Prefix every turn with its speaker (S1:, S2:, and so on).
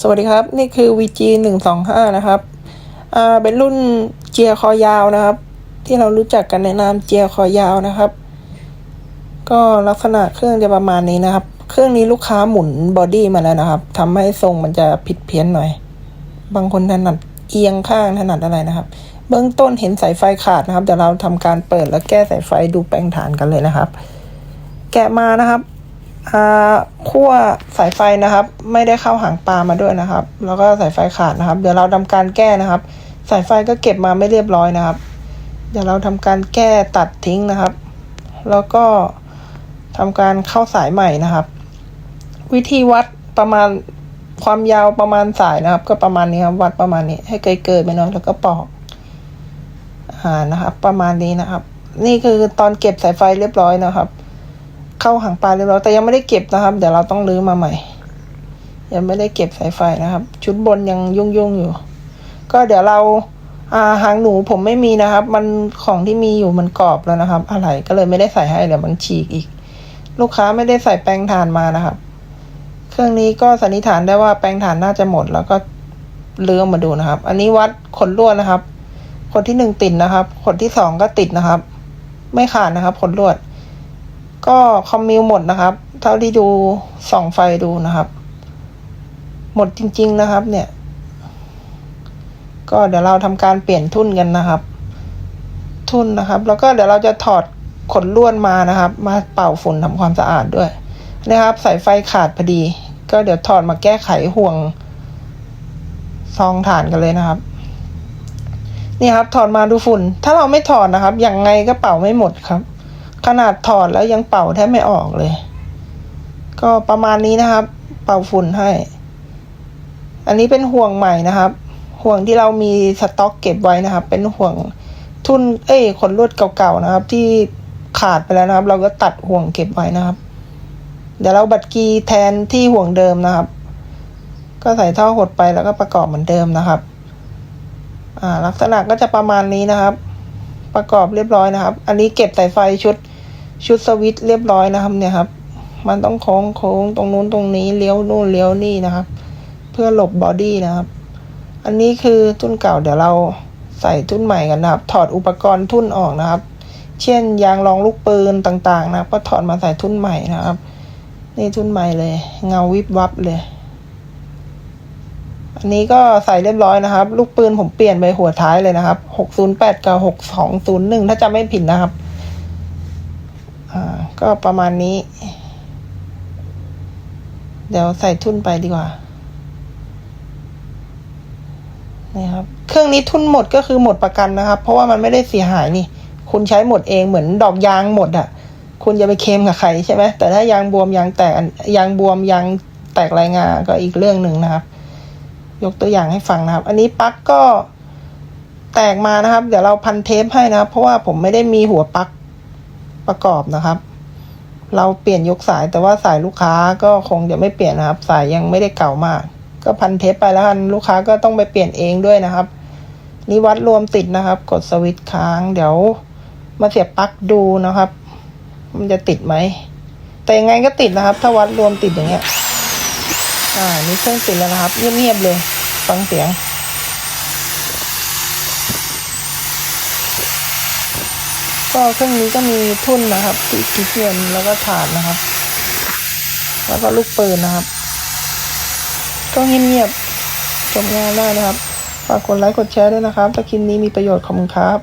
S1: สวัสดีครับ นี่คือ VG หนึ่งสองห้านะครับ อ่า เป็นรุ่นเจียคอยาวนะครับ ที่เรารู้จักกันในนามเจียคอยาวนะครับ ก็ลักษณะเครื่องจะประมาณนี้นะครับ เครื่องนี้ลูกค้าหมุนบอดี้มาแล้วนะครับทำให้ทรงมันจะผิดเพี้ยนหน่อย บางคนถนัดเอียงข้างถนัดอะไรนะครับ เบื้องต้นเห็นสายไฟขาดนะครับ เดี๋ยวเราทำการเปิดแล้วแก้สายไฟดูแปลงฐานกันเลยนะครับ แกะมานะครับ ขั้วสายไฟนะครับ ไม่ได้เข้าหางปลามาด้วยนะครับ แล้วก็สายไฟขาดนะครับ เดี๋ยวเราทำการแก้นะครับ สายไฟก็เก็บมาไม่เรียบร้อยนะครับ เดี๋ยวเราทำการแก้ตัดทิ้งนะครับ แล้วก็ทำการเข้าสายใหม่นะครับ วิธีวัดประมาณความยาวประมาณสายนะครับ ก็ประมาณนี้ครับ วัดประมาณนี้ ให้เกิดๆไปหน่อยแล้วก็ปอกอ่านะครับ ประมาณนี้นะครับ นี่คือตอนเก็บสายไฟเรียบร้อยนะครับ เข้าหางปลาเรียบร้อยแต่ยังไม่ได้เก็บนะครับ เดี๋ยวเราต้องรื้อมาใหม่ ยังไม่ได้เก็บสายไฟนะครับ ชุดบนยังยุ่งยุ่งๆอยู่ ก็เดี๋ยวเราอ่าหางหนูผมไม่มีนะครับ มันของที่มีอยู่มันกรอบแล้วนะครับ อะไรก็เลยไม่ได้ใส่ให้เดี๋ยวมันฉีกอีก ลูกค้าไม่ได้ใส่แป้งถ่านมานะครับ เครื่องนี้ก็สันนิษฐานได้ว่าแป้งถ่านน่าจะหมดแล้วก็เลือกมาดูนะครับ อันนี้วัดขนลวดนะครับขนที่หนึ่งติดนะครับขนที่สองก็ติดนะครับ ไม่ขาดนะครับขนลวด ก็คอมมิวหมดนะครับ เท่าที่ดูส่องไฟดูนะครับ หมดจริง ๆนะครับ เนี่ย ก็เดี๋ยวเราทำการเปลี่ยนทุ่นกันนะครับ ทุ่นนะครับ แล้วก็เดี๋ยวเราจะถอดขนลวดมานะครับ มาเป่าฝุ่นทำความสะอาดด้วย นะครับสายไฟขาดพอดี ก็เดี๋ยวถอดมาแก้ไขห่วงซองถ่านกันเลยนะครับ นี่ครับถอดมาดูฝุ่น ถ้าเราไม่ถอดนะครับยังไงก็เป่าไม่หมดครับ ขนาดถอดแล้วยังเป่าแทบไม่ออกเลย ก็ประมาณนี้นะครับ เป่าฝุ่นให้ อันนี้เป็นห่วงใหม่นะครับ ห่วงที่เรามีสต็อกเก็บไว้นะครับ เป็นห่วงทุนเอ้ยขนลวดเก่าๆนะครับ ที่ขาดไปแล้วนะครับ เราก็ตัดห่วงเก็บไว้นะครับ เดี๋ยวเราบัดกีแทนที่ห่วงเดิมนะครับ ก็ใส่ท่อหดไปแล้วก็ประกอบเหมือนเดิมนะครับ อ่า ลักษณะก็จะประมาณนี้นะครับ ประกอบเรียบร้อยนะครับ อันนี้เก็บสายไฟชุด ชุดสวิตเรียบร้อยนะครับเนี่ยครับ มันต้องโค้งโค้งตรงนู้นตรงนี้เลี้ยวนู่นเลี้ยวนี่นะครับ เพื่อหลบบอดี้นะครับ อันนี้คือทุ่นเก่าเดี๋ยวเราใส่ทุ่นใหม่กันนะครับ ถอดอุปกรณ์ทุ่นออกนะครับ เช่นยางรองลูกปืนต่างๆ นะก็ถอดมาใส่ทุ่นใหม่นะครับ นี่ทุ่นใหม่เลย เงาวิบวับเลย อันนี้ก็ใส่เรียบร้อยนะครับ ลูกปืนผมเปลี่ยนไปหัวท้ายเลยนะครับหกศูนย์แปดกับหกสองศูนย์หนึ่งถ้าจำไม่ผิดนะครับ ก็ประมาณนี้ เดี๋ยวใส่ทุ่นไปดีกว่านี่ครับ เครื่องนี้ทุนหมดก็คือหมดประกันนะครับ เพราะว่ามันไม่ได้เสียหายนี่ คุณใช้หมดเองเหมือนดอกยางหมดอะ่ะ คุณจะไปเคลมกับใครใช่ไหมแต่ถ้ายางบวมยางแตกยางบวมยางแตกรายงาก็อีกเรื่องหนึ่งนะครับ ยกตัวอย่างให้ฟังนะครับ อันนี้ปลั๊กก็แตกมานะครับ เดี๋ยวเราพันเทปให้นะครับ เพราะว่าผมไม่ได้มีหัวปลั๊ก ประกอบนะครับ เราเปลี่ยนยกสายแต่ว่าสายลูกค้าก็คงจะไม่เปลี่ยนนะครับ สายยังไม่ได้เก่ามาก ก็พันเทปไปแล้วกันลูกค้าก็ต้องไปเปลี่ยนเองด้วยนะครับนี่วัดรวมติดนะครับ กดสวิตช์ค้าง เดี๋ยว มาเสียบปลั๊กดูนะครับ มันจะติดไหม แต่ยังไงก็ติดนะครับ ถ้าวัดรวมติดอย่างเงี้ย อ่า นี่เครื่องติดแล้วนะครับ เงียบๆเลย ฟังเสียง ก็เครื่องนี้ก็มีทุ่นนะครับติดที่เทียนแล้วก็ถาดนะครับ แล้วก็ลูกปืนนะครับ ก็เงียบๆจบงานได้นะครับ ฝากกดไลค์กดแชร์ด้วยนะครับ ถ้าคลิปนี้มีประโยชน์ขอบคุณครับ